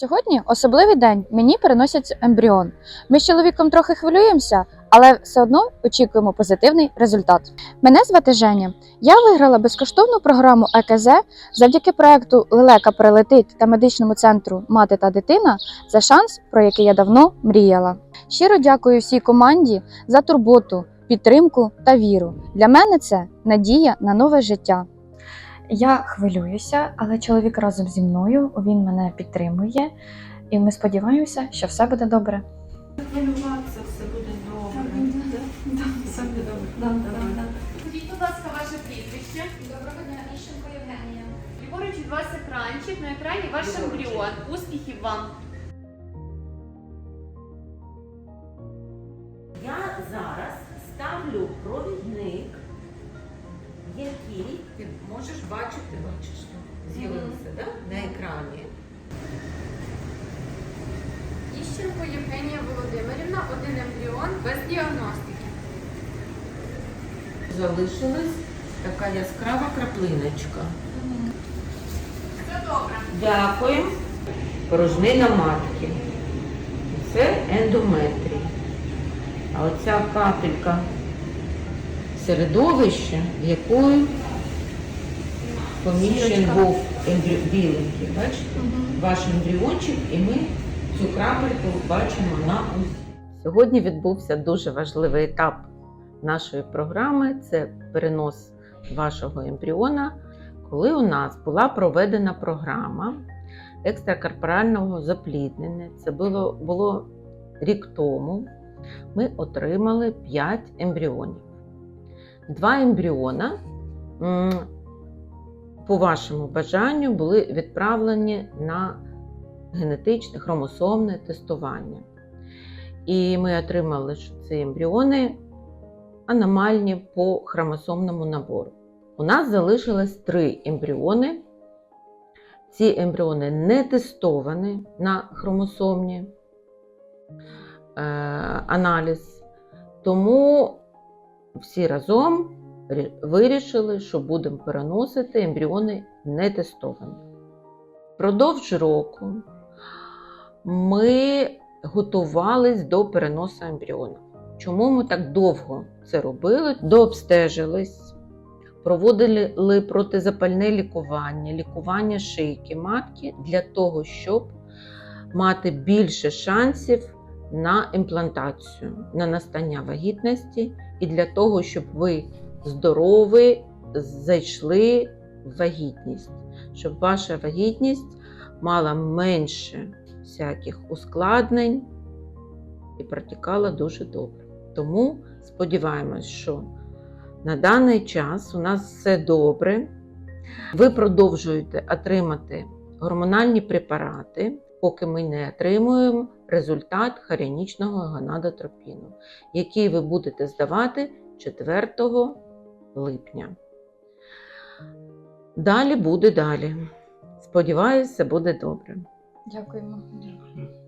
Сьогодні особливий день. Мені переносять ембріон. Ми з чоловіком трохи хвилюємося, але все одно очікуємо позитивний результат. Мене звати Женя. Я виграла безкоштовну програму ЕКЗ завдяки проекту Лелека прилетить та медичному центру Мати та дитина за шанс, про який я давно мріяла. Щиро дякую всій команді за турботу, підтримку та віру. Для мене це надія на нове життя. Я хвилююся, але чоловік разом зі мною він мене підтримує, і ми сподіваємося, що все буде добре. Хвилюватися, все буде добре. Все буде добре. Скажіть, будь ласка, ваше прізвище. Доброго дня, Іщенко Євгенія. Ліворуч від вас екранчик, на екрані ваш ембріон. Успіхів вам! Я зараз ставлю провідник, який ти можеш бачити, бачиш, з'явився да? на екрані. Іщенко Євгенія Володимирівна, один ембріон без діагностики. Залишилась така яскрава краплиночка. Все добре. Дякую. Порожнина матки. Це ендометрій. А оця капелька середовища, в якою поміщений був ембрі... біленький. Бачите? Ваш ембріончик, і ми цю крапельку бачимо на узі. Сьогодні відбувся дуже важливий етап нашої програми це перенос вашого ембріона, коли у нас була проведена програма екстракорпорального запліднення. Це було, було рік тому. Ми отримали 5 ембріонів. Два ембріона, по вашому бажанню, були відправлені на генетичне хромосомне тестування. І ми отримали, що ці ембріони аномальні по хромосомному набору. У нас залишилось три ембріони. Ці ембріони не тестовані на хромосомні е, аналіз, тому всі разом вирішили, що будемо переносити ембріони не тестовані. Впродовж року ми готувались до переносу ембріону. Чому ми так довго це робили? Дообстежились, проводили протизапальне лікування, лікування шийки матки для того, щоб мати більше шансів на імплантацію, на настання вагітності, і для того, щоб ви здорові зайшли в вагітність, щоб ваша вагітність мала менше всяких ускладнень і протікала дуже добре. Тому сподіваємось, що на даний час у нас все добре. Ви продовжуєте отримати гормональні препарати, поки ми не отримуємо результат харінічного гонадотропіну, який ви будете здавати 4 липня. Далі буде далі. Сподіваюся, буде добре. Дякуємо. Дякую.